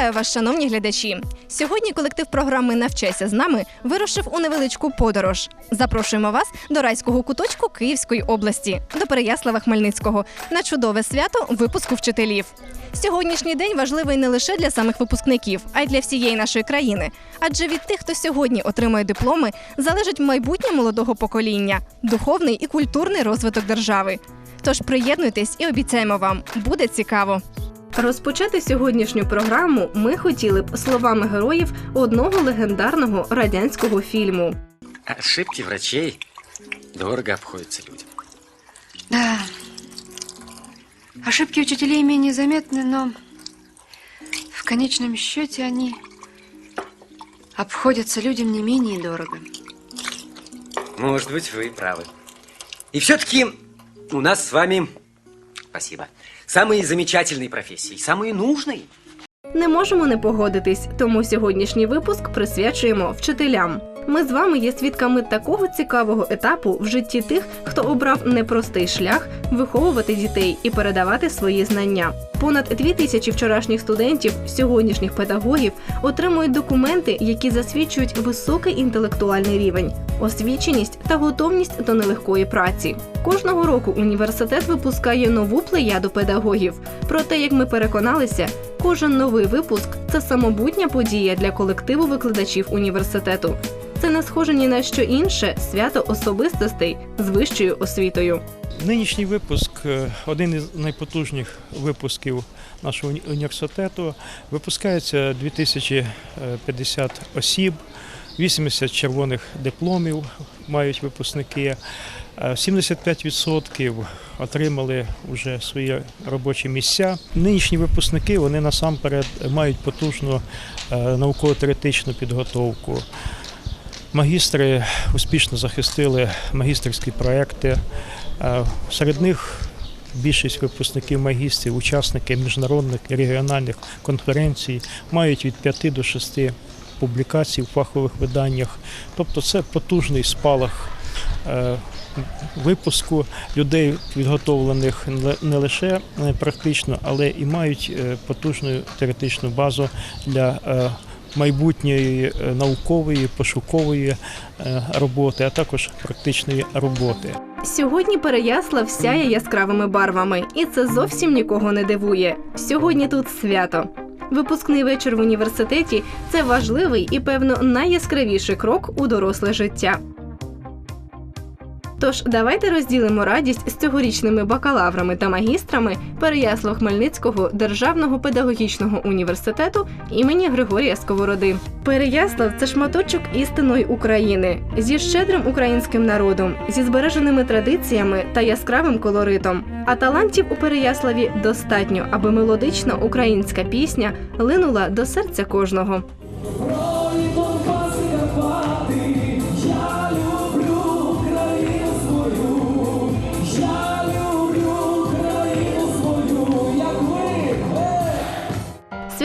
Вітаю вас, шановні глядачі! Сьогодні колектив програми Навчайся з нами вирушив у невеличку подорож. Запрошуємо вас до райського куточку Київської області, до Переяслава Хмельницького на чудове свято випуску вчителів. Сьогоднішній день важливий не лише для самих випускників, а й для всієї нашої країни. Адже від тих, хто сьогодні отримує дипломи, залежить майбутнє молодого покоління, духовний і культурний розвиток держави. Тож приєднуйтесь і обіцяємо вам, буде цікаво. Розпочати сьогоднішню програму ми хотіли б словами героїв одного легендарного радянського фільму. Ошибки врачей дорого обходятся людям. Да. Ошибки учителей менее заметны, но в конечном счете они обходятся людям не менее дорого. Может быть, вы и правы. И все-таки у нас с вами, спасибо, самые замечательные профессии, самые нужные. Не можемо не погодитись, тому сьогоднішній випуск присвячуємо вчителям. Ми з вами є свідками такого цікавого етапу в житті тих, хто обрав непростий шлях виховувати дітей і передавати свої знання. Понад дві тисячі вчорашніх студентів, сьогоднішніх педагогів отримують документи, які засвідчують високий інтелектуальний рівень, освіченість та готовність до нелегкої праці. Кожного року університет випускає нову плеяду педагогів. Проте, як ми переконалися, кожен новий випуск це самобутня подія для колективу викладачів університету. Це не схоже ні на що інше свято особистостей з вищою освітою. Нинішній випуск е, один із найпотужніших випусків нашого університету. Випускається 2050 осіб, 80 червоних дипломів мають випускники. Е, 75% отримали вже свої робочі місця. Нинішні випускники вони насамперед мають потужну е, науково-теоретичну підготовку. Магістри успішно захистили магістерські проекти. Е, Серед них більшість випускників магістрів, учасники міжнародних і регіональних конференцій, мають від 5 до 6 публікацій в фахових виданнях. Тобто це потужний спалах е, випуску людей, підготовлених не- лише е, практично, але і мають е, потужну теоретичну базу для е, майбутньої наукової, пошукової роботи, а також практичної роботи. Сьогодні Переяслав сяє яскравими барвами, і це зовсім нікого не дивує. Сьогодні тут свято. Випускний вечір в університеті це важливий і, певно, найяскравіший крок у доросле життя. Тож давайте розділимо радість з цьогорічними бакалаврами та магістрами Переяслав Хмельницького державного педагогічного університету імені Григорія Сковороди. Переяслав це шматочок істинної України зі щедрим українським народом, зі збереженими традиціями та яскравим колоритом. А талантів у Переяславі достатньо, аби мелодична українська пісня линула до серця кожного.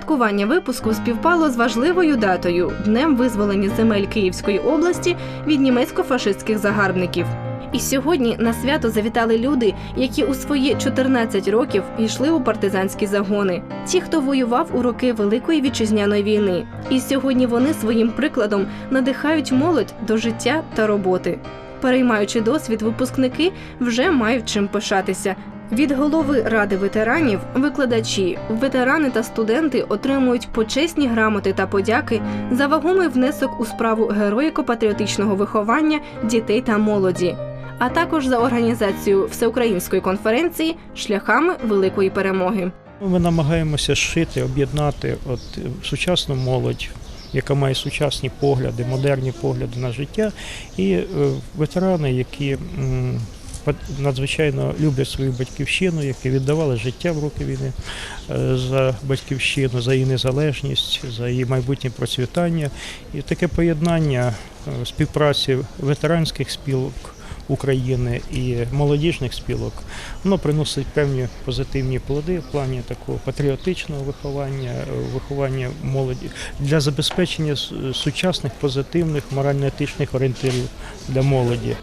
Святкування випуску співпало з важливою датою днем визволення земель Київської області від німецько-фашистських загарбників. І сьогодні на свято завітали люди, які у свої 14 років йшли у партизанські загони. Ті, хто воював у роки Великої вітчизняної війни. І сьогодні вони своїм прикладом надихають молодь до життя та роботи. Переймаючи досвід, випускники вже мають чим пишатися. Від голови ради ветеранів викладачі, ветерани та студенти отримують почесні грамоти та подяки за вагомий внесок у справу героїко-патріотичного виховання дітей та молоді, а також за організацію всеукраїнської конференції шляхами великої перемоги. Ми намагаємося зшити, об'єднати от сучасну молодь, яка має сучасні погляди, модерні погляди на життя, і е, ветерани, які надзвичайно люблять свою батьківщину, які віддавали життя в роки війни е, за батьківщину, за її незалежність, за її майбутнє процвітання. І таке поєднання е, співпраці ветеранських спілок. України і молодіжних спілок, воно приносить певні позитивні плоди в плані такого патріотичного виховання, е, виховання молоді для забезпечення сучасних позитивних морально-етичних орієнтирів для молоді.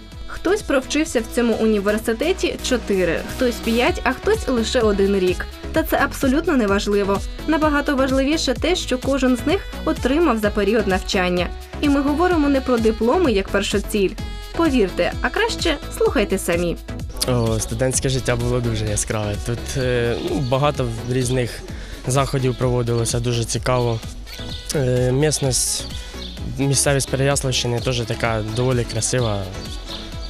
Хтось провчився в цьому університеті 4, хтось 5, а хтось лише один рік. Та це абсолютно не важливо. Набагато важливіше те, що кожен з них отримав за період навчання. І ми говоримо не про дипломи як першоціль. Повірте, а краще слухайте самі. О, студентське життя було дуже яскраве. Тут е, ну, багато різних заходів проводилося, дуже цікаво. Е, місцевість Переяславщини теж така доволі красива.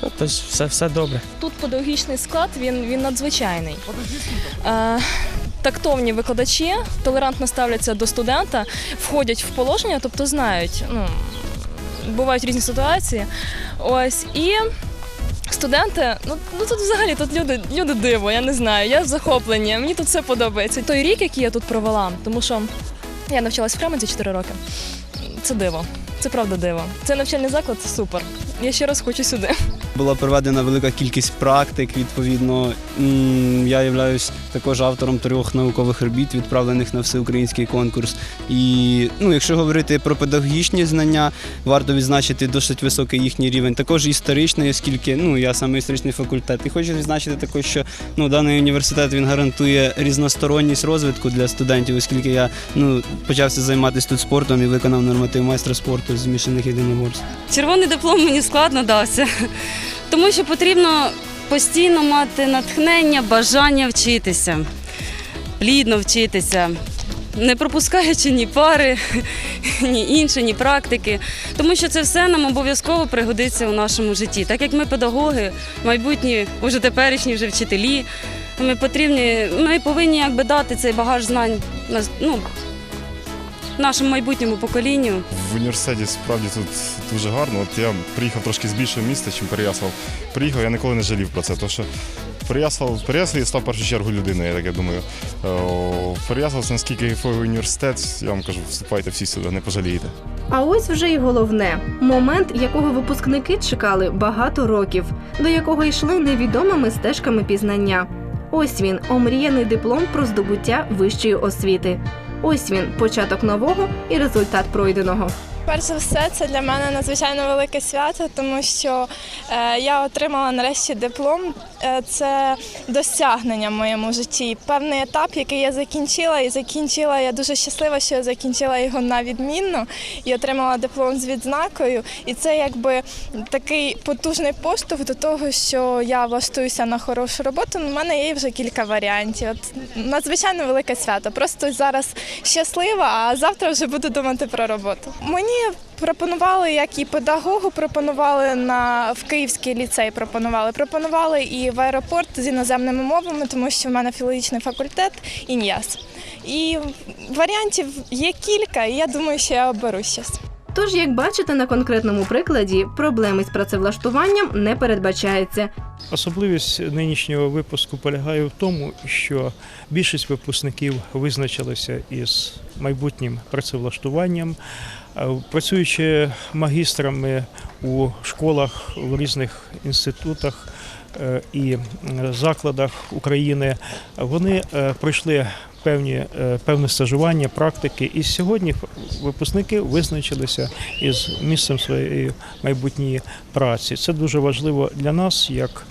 Тобто все, все добре. Тут педагогічний склад він, він надзвичайний. Е, тактовні викладачі толерантно ставляться до студента, входять в положення, тобто знають, ну, бувають різні ситуації. Ось і. Студенти, ну, ну тут взагалі тут люди, люди диво, я не знаю, я в захопленні, мені тут все подобається. Той рік, який я тут провела, тому що я навчалась в Кременці 4 роки. Це диво, це правда диво. Це навчальний заклад супер. Я ще раз хочу сюди. Була проведена велика кількість практик. Відповідно, я являюсь також автором трьох наукових робіт, відправлених на всеукраїнський конкурс. І ну, якщо говорити про педагогічні знання, варто відзначити досить високий їхній рівень. Також історичний, оскільки ну я саме історичний факультет. І хочу відзначити також, що ну даний університет він гарантує різносторонність розвитку для студентів, оскільки я ну почався займатися тут спортом і виконав норматив майстра спорту з змішаних єдиноборств. Червоний диплом мені складно дався, тому що потрібно постійно мати натхнення, бажання вчитися, плідно вчитися, не пропускаючи ні пари, ні інші, ні практики. Тому що це все нам обов'язково пригодиться у нашому житті. Так як ми педагоги, майбутні, уже теперішні вже вчителі, ми потрібні, ми повинні якби дати цей багаж знань ну, нашому майбутньому поколінню. В університеті справді тут дуже гарно. От я приїхав трошки з більшого міста, ніж Переяслав. Приїхав, я ніколи не жалів про це. Тому що Переяслав, в Переяславі я став в першу чергу людиною, я таке думаю. Е, Переяслав це наскільки кайфовий університет, я вам кажу, вступайте всі сюди, не пожалієте. А ось вже і головне момент, якого випускники чекали багато років, до якого йшли невідомими стежками пізнання. Ось він, омріяний диплом про здобуття вищої освіти. Ось він, початок нового і результат пройденого. Перш за все, це для мене надзвичайно велике свято, тому що е, я отримала нарешті диплом. Е, це досягнення в моєму житті. Певний етап, який я закінчила, і закінчила. Я дуже щаслива, що я закінчила його на відмінно і отримала диплом з відзнакою. І це якби такий потужний поштовх до того, що я влаштуюся на хорошу роботу. У мене є вже кілька варіантів. От надзвичайно велике свято. Просто зараз щаслива, а завтра вже буду думати про роботу. Мені пропонували, як і педагогу, пропонували на в Київський ліцей. Пропонували, пропонували і в аеропорт з іноземними мовами, тому що в мене філологічний факультет ін'яс. І варіантів є кілька, і я думаю, що я оберу щось. Тож, як бачите на конкретному прикладі, проблеми з працевлаштуванням не передбачається. Особливість нинішнього випуску полягає в тому, що більшість випускників визначилися із майбутнім працевлаштуванням, працюючи магістрами у школах в різних інститутах е, і закладах України, вони е, пройшли певні е, певне стажування, практики, і сьогодні випускники визначилися із місцем своєї майбутньої праці. Це дуже важливо для нас, як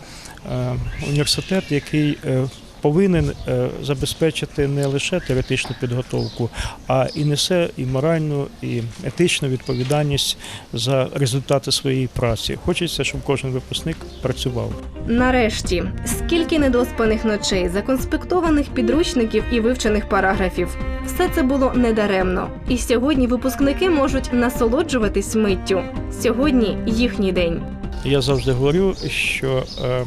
е, університет, який е, повинен е, забезпечити не лише теоретичну підготовку, а і несе і моральну, і етичну відповідальність за результати своєї праці. Хочеться, щоб кожен випускник працював. Нарешті, скільки недоспаних ночей, законспектованих підручників і вивчених параграфів. Все це було недаремно. І сьогодні випускники можуть насолоджуватись миттю. Сьогодні їхній день. Я завжди говорю, що е,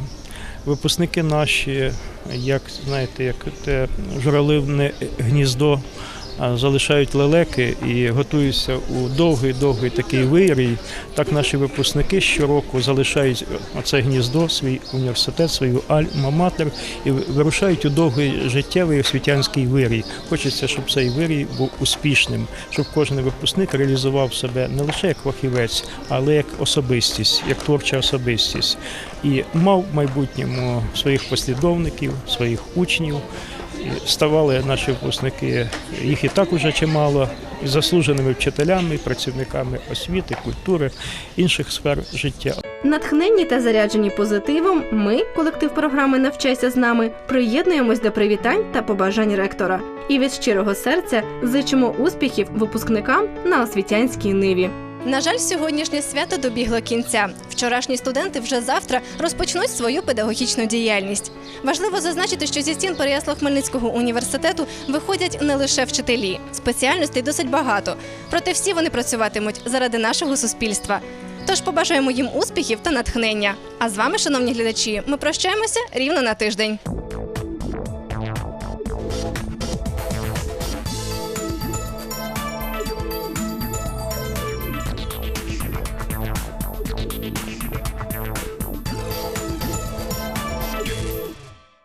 випускники наші, як знаєте, як те журавливне гніздо, залишають лелеки і готуються у довгий-довгий такий вирій. Так наші випускники щороку залишають оце гніздо, свій університет, свою альма-матер і вирушають у довгий життєвий освітянський вирій. Хочеться, щоб цей вирій був успішним, щоб кожен випускник реалізував себе не лише як фахівець, але як особистість, як творча особистість, і мав в майбутньому своїх послідовників, своїх учнів. Ставали наші випускники, їх і так уже чимало, заслуженими вчителями, працівниками освіти, культури, інших сфер життя. Натхненні та заряджені позитивом, ми, колектив програми Навчайся з нами, приєднуємось до привітань та побажань ректора. І від щирого серця зичимо успіхів випускникам на освітянській ниві. На жаль, сьогоднішнє свято добігло кінця. Вчорашні студенти вже завтра розпочнуть свою педагогічну діяльність. Важливо зазначити, що зі стін Переяслав-Хмельницького університету виходять не лише вчителі, спеціальностей досить багато. Проте всі вони працюватимуть заради нашого суспільства. Тож побажаємо їм успіхів та натхнення. А з вами, шановні глядачі, ми прощаємося рівно на тиждень.